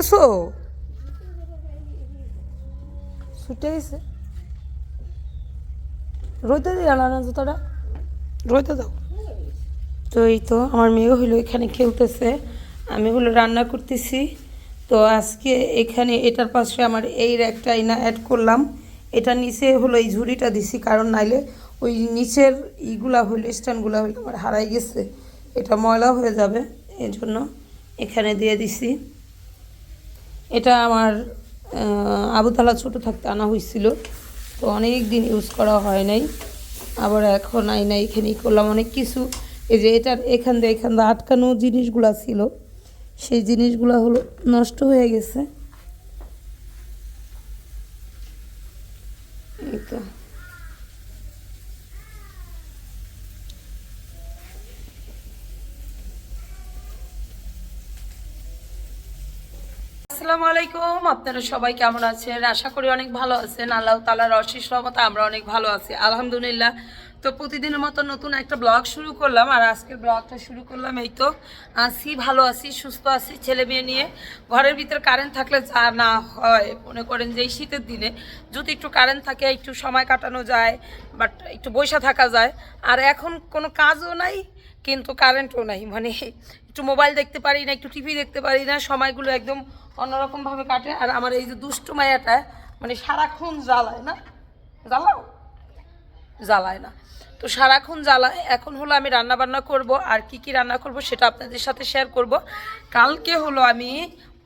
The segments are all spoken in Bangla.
দেখতেছো ছুটে গেছে। রইতে দিই না জুতোটা? রইতে দাও। তো এই তো আমার মেয়েও হলো এখানে খেলতেছে। আমি হলো রান্না করতেছি। তো আজকে এখানে এটার পাশে আমার এই র্যাকটা আইনা অ্যাড করলাম। এটা নিচে হলো এই ঝুড়িটা দিছি কারণ নাইলে ওই নিচের ইগুলা হইল স্ট্যান্ডগুলা হইল আমার হারাই গেছে। এটা ময়লা হয়ে যাবে এই জন্য এখানে দিয়ে দিছি। এটা আমার আবুতলা ছোট থাকতে আনা হয়েছিল। তো অনেক দিন ইউজ করা হয় নাই। আবার এখন আই না এখানেই করলাম। অনেক কিছু, এই যে এটার এখান দিয়ে এখান দিয়ে আটকানো জিনিসগুলো ছিল। সেই জিনিসগুলো হলো নষ্ট হয়ে গেছে এই তো আসসালামু আলাইকুম। আপনারা সবাই কেমন আছেন? আশা করি অনেক ভালো আছেন। আল্লাহ তালার অশেষ রহমতে আমরা অনেক ভালো আছি। আলহামদুলিল্লাহ। তো প্রতিদিনের মতো নতুন একটা ব্লগ শুরু করলাম আর আজকের ব্লগটা শুরু করলাম এই তো। আছি, ভালো আছি, সুস্থ আছি ছেলে মেয়ে নিয়ে। ঘরের ভিতরে কারেন্ট থাকলে যা না হয়, মনে করেন যে এই শীতের দিনে। যদি একটু কারেন্ট থাকে, একটু সময় কাটানো যায় বাট একটু বসে থাকা যায়। আর এখন কোনো কাজও নাই, কিন্তু কারেন্টও নাই। মানে একটু মোবাইল দেখতে পারি না, একটু টিভি দেখতে পারি না, সময়গুলো একদম অন্যরকমভাবে কাটে। আর আমার এই যে দুষ্টু মায়াটা মানে সারাক্ষণ জ্বালায় না? জ্বালাও? জ্বালায় না। তো সারাক্ষণ জ্বালায়। এখন হলো আমি রান্না বান্না করব, আর কি কি রান্না করব সেটা আপনাদের সাথে শেয়ার করব। কালকে হলো আমি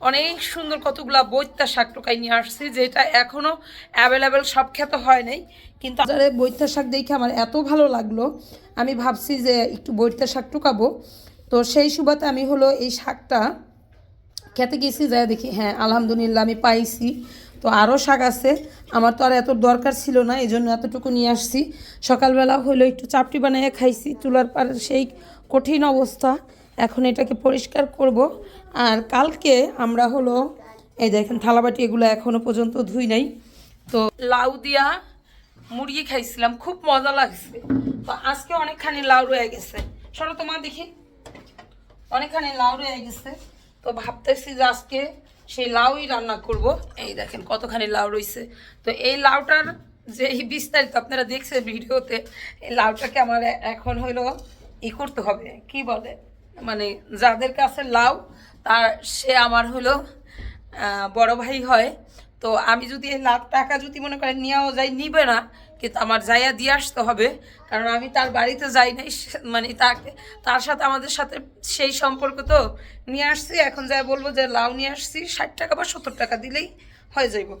অনেক সুন্দর কতগুলা বৈত্যা শাক টোকাই নিয়ে আসছি, যেটা এখনও অ্যাভেলেবেল সব খেতে হয় নাই। কিন্তু বৈত্যা শাক দেখে আমার এত ভালো লাগল। আমি ভাবছি যে একটু বৈত্যা শাক টোকাবো। তো সেই সুবাদে আমি হলো এই শাকটা খেতে গেছি, যাই দেখি। হ্যাঁ আলহামদুলিল্লাহ আমি পাইছি। তো আরও শাক আছে। আমার তো আর এত দরকার ছিল না, এই জন্য এতটুকু নিয়ে আসছি। সকালবেলা হলো একটু চাপটি বানিয়ে খাইছি, চুলার পারে সেই কঠিন অবস্থা। এখন এটাকে পরিষ্কার করব। আর কালকে আমরা হলো, এই দেখেন থালাবাটি এগুলো এখনও পর্যন্ত ধুই নাই। তো লাউ দিয়া মুরগি খাইছিলাম, খুব মজা লাগছে। তো আজকে অনেকখানি লাউ রয়ে গেছে। সরো তোমার দেখি। অনেকখানি লাউ রয়ে গেছে। তো ভাবতেছি যে আজকে সেই লাউই রান্না করব। এই দেখেন কতখানি লাউ রয়েছে। তো এই লাউটার যে এই বিস্তারিত আপনারা দেখছেন ভিডিওতে, এই লাউটাকে আমার এখন হইল ই করতে হবে। কি বলে? মানে যাদের কাছে লাউ, তার সে আমার হলো বড় ভাই হয়। তো আমি যদি এই লাখ টাকা যদি মনে করেন নিয়েও যাই, নিবে না কিন্তু আমার যাইয়া দিয়ে আসতে হবে, কারণ আমি তার বাড়িতে যাই নাই মানে তাকে, তার সাথে আমাদের সাথে সেই সম্পর্ক তো নিয়ে আসছি, এখন যাই বলব যে লাউ নিয়ে আসছি, ষাট টাকা বা সত্তর টাকা দিলেই হয়ে যাইব।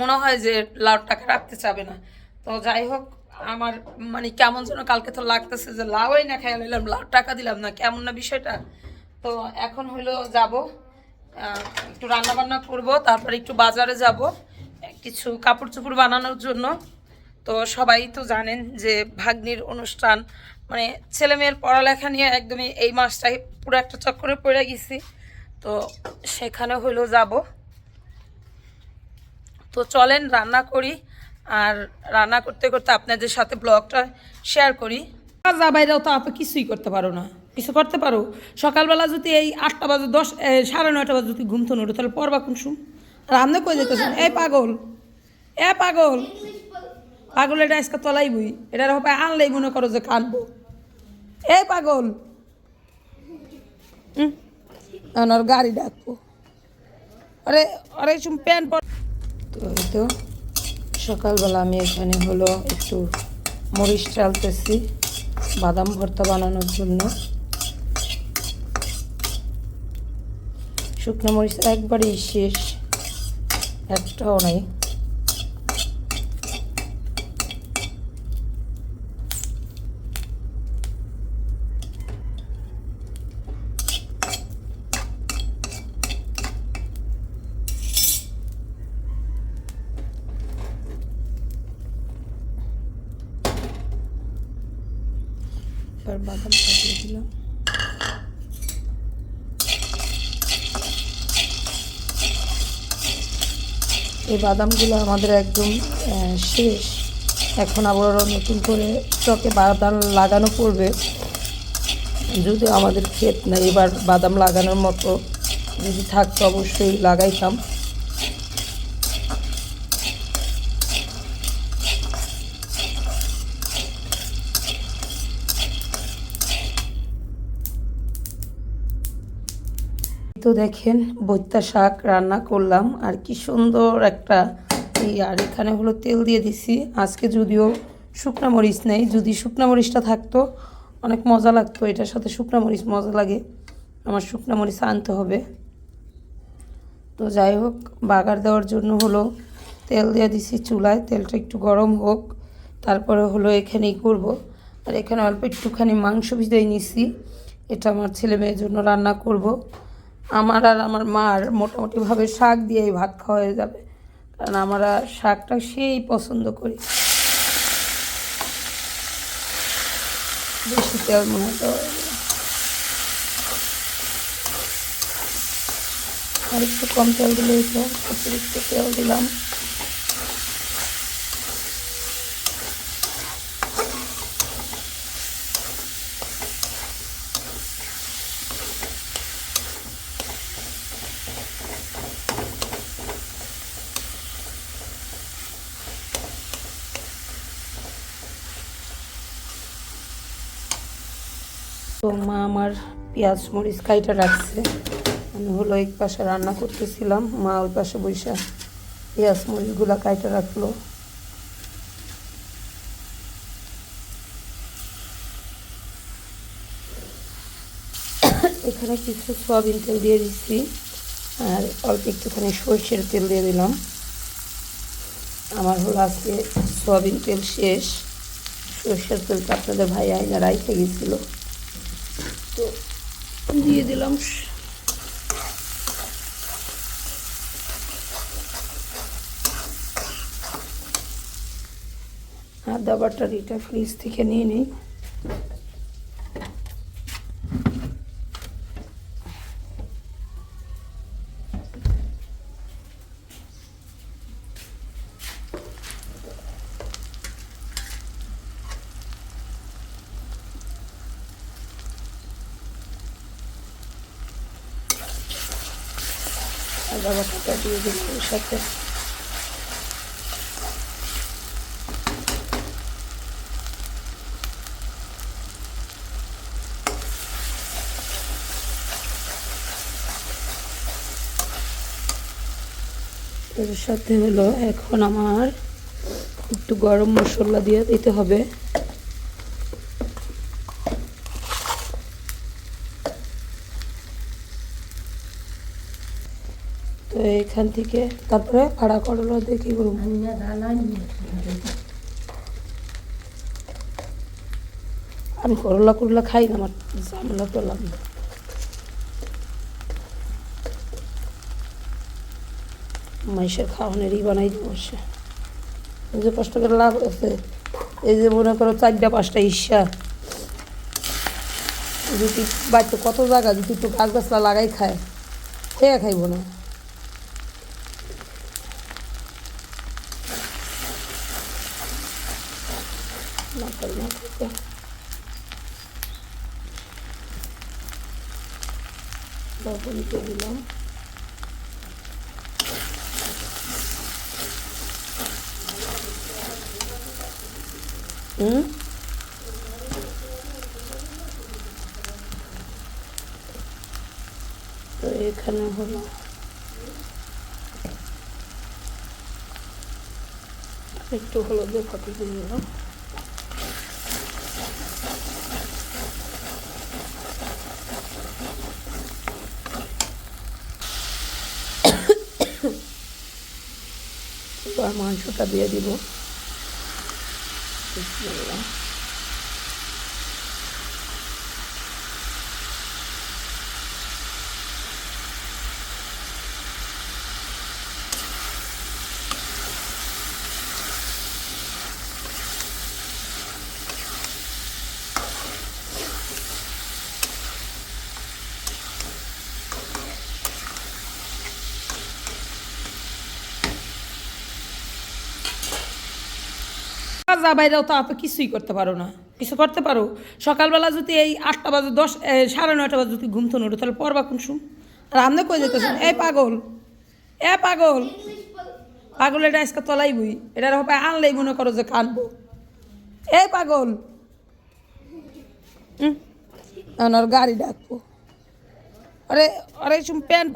মনে হয় যে লাউ টাকা রাখতে চাবে না। তো যাই হোক, আমার মানে কেমন যেন কালকে তো লাগতেছে যে লাউই না খাইয়া নিলাম লাউ টাকা দিলাম না, কেমন না বিষয়টা। তো এখন হলো যাব একটু রান্না বান্না করব, তারপর একটু বাজারে যাব। কিছু কাপড় চোপড় বানানোর জন্য। তো সবাই তো জানেন যে ভাগ্নির অনুষ্ঠান মানে ছেলে মেয়ের পড়ালেখা নিয়ে একদমই এই মাসটাই পুরো একটা চক্করে পড়ে গেছি। তো সেখানে হলো যাব। তো চলেন রান্না করি, আর রান্না করতে করতে আপনাদের সাথে ব্লগটা শেয়ার করি। যা বাইরেও তো আপনি কিছুই করতে পারো না, কিছু করতে পারো? সকালবেলা যদি এই আটটা বাজে দশ সাড়ে নয়টা বাজে যদি ঘুম থেকে ওঠো তাহলে পরবা কোন শুন আপনি কই যেতেছেন এই পাগল এ পাগল। পাগল এটা আজকে তলাইবই। এটার হবে আনলেই মনে করো যে কানবো। এই পাগল। হুম গাড়ি ডাকবো। আরে আরে শুন প্যান্ট পর তো সকালবেলা আমি এখানে হলো একটু মরিচ চালতেছি বাদাম ভর্তা বানানোর জন্য। শুকনো মরিচ একবারেই শেষ। একটাও নাই। বাদাম দিয়ে দিলাম। এই বাদামগুলো আমাদের একদম শেষ। এখন আবার নতুন করে চকে বাদাম লাগানো পড়বে। যদিও আমাদের ক্ষেত না এবার বাদাম লাগানোর মতো যদি থাকতো অবশ্যই লাগাইতাম। তো দেখেন বৈত্যা শাক রান্না করলাম আর কি সুন্দর একটা এই, আর এখানে হলো তেল দিয়ে দিছি। আজকে যদিও শুকনা মরিচ নেই, যদি শুকনা মরিচটা থাকতো অনেক মজা লাগতো, এটার সাথে শুকনা মরিচ মজা লাগে, আমার শুকনা মরিচ আনতে হবে। তো যাই হোক, বাগার দেওয়ার জন্য হলো তেল দিয়ে দিছি চুলায়, তেলটা একটু গরম হোক, তারপরে হলো এখানেই করব। আর এখানে অল্প একটুখানি মাংস ভিজাই নিছি, এটা আমার ছেলে মেয়ের জন্য রান্না করব। আমার আর আমার মার মোটামুটিভাবে শাক দিয়েই ভাত খাওয়া হয়ে যাবে। কারণ আমরা শাকটা সেই পছন্দ করি। বেশি তেল মনে হয়। আর একটু কম তেল দিলেই তো অতিরিক্ত তেল দিলাম। তো মা আমার পেঁয়াজ, মরিচ কাইটা রাখছে। আমি হলো এক পাশে রান্না করতেছিলাম, মা ওই পাশে বৈশা পেঁয়াজ, মরিচগুলা কাইটা রাখল। এখানে কিছু সয়াবিন তেল দিয়ে দিচ্ছি আর অল্প একটুখানি সর্ষের তেল দিয়ে দিলাম। আমার হলো আজকে সয়াবিন তেল শেষ। সর্ষের তেলটা আপনাদের ভাই আইনা রাইতে গেছিল। তো দিয়ে দিলাম। আদা বাটারিটা ফ্রিজ থেকে নিয়ে নিই। দিয়ে এর সাথে। এর সাথে হলো এখন আমার একটু গরম মশলা দিয়ে দিতে হবে। তো এখান থেকে তারপরে ভাড়া করল দেখি আমি করলা করলা খাই না, আমার ঝামেলা পেলাম না মাইসের খাওয়ানেরই বানাই দিব সে। যে কষ্ট করে লাভ আছে। এই যে মনে করো চারটা, পাঁচটা ঈর্ষা। যদি বাড়িতে কত জায়গা যদি একটু গাছ গাছলা লাগাই খায়। খেয়ে খাইব না। লবণকে দিলাম। হুম? তো এখানে হলো। একটু হলুদের পাতি দিয়ে দিলাম। মাংসটা দিয়ে দিব বিসমিল্লাহ। যা বাইরেও তো আপনি কিছুই করতে পারো না। কিছু করতে পারো? সকালবেলা যদি এই আটটা বাজে দশ এ, সাড়ে নয়টা বাজে যদি ঘুম থেকে ওঠো তাহলে পড়বা কোন শুন আর আমনে কই যেতেছেন? এই পাগল। এ পাগল। পাগল এটা আজকে তলাইবই এটার হবে আনলেই মনে করো যে কানবো। এ পাগল। হুম, গাড়ি ডাকবো। আরে আরে প্যান্ট